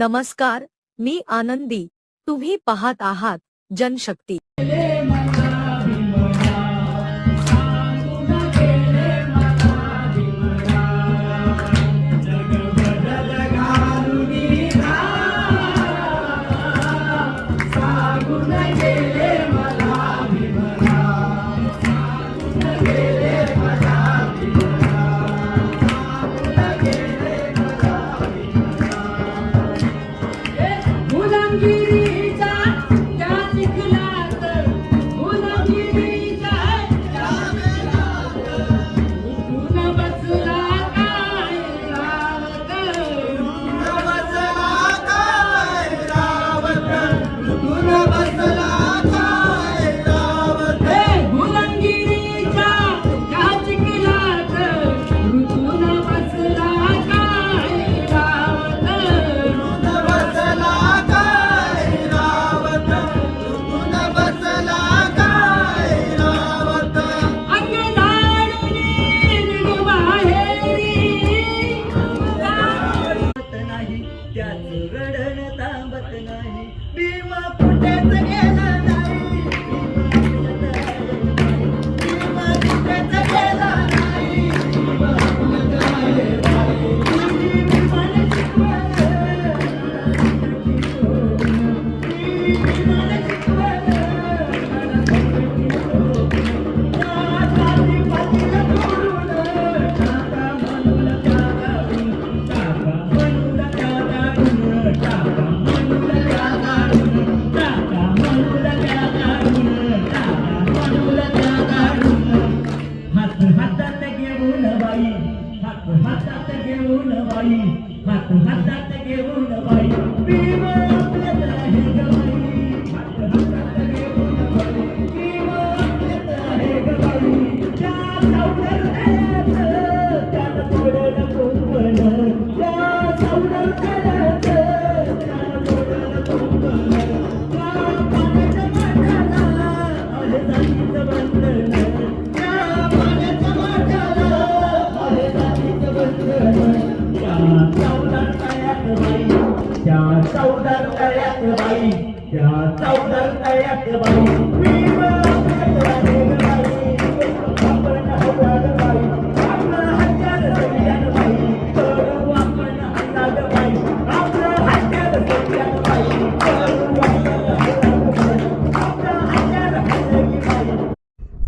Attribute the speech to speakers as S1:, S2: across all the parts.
S1: नमस्कार मी आनंदी. तुम्ही पाहत आहात जनशक्ती.
S2: त्याच रडण थांबत नाही. भीमा कुठेच गेला घेऊन बाई. हात हातात घेऊन बाई. भीम आपल्यात आहे ग हात हातात घेऊन बाई. भीम आपल्यात आहे ग त्या सावकार त्यात पडलं कोंबण त्या सावकार त्यात पडलं कोंबण त्या पाण्याच्या माठाला आले जातीचं बंधन.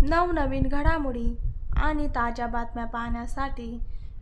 S3: नवनवीन घडामोडी आणि ताज्या बातम्या पाहण्यासाठी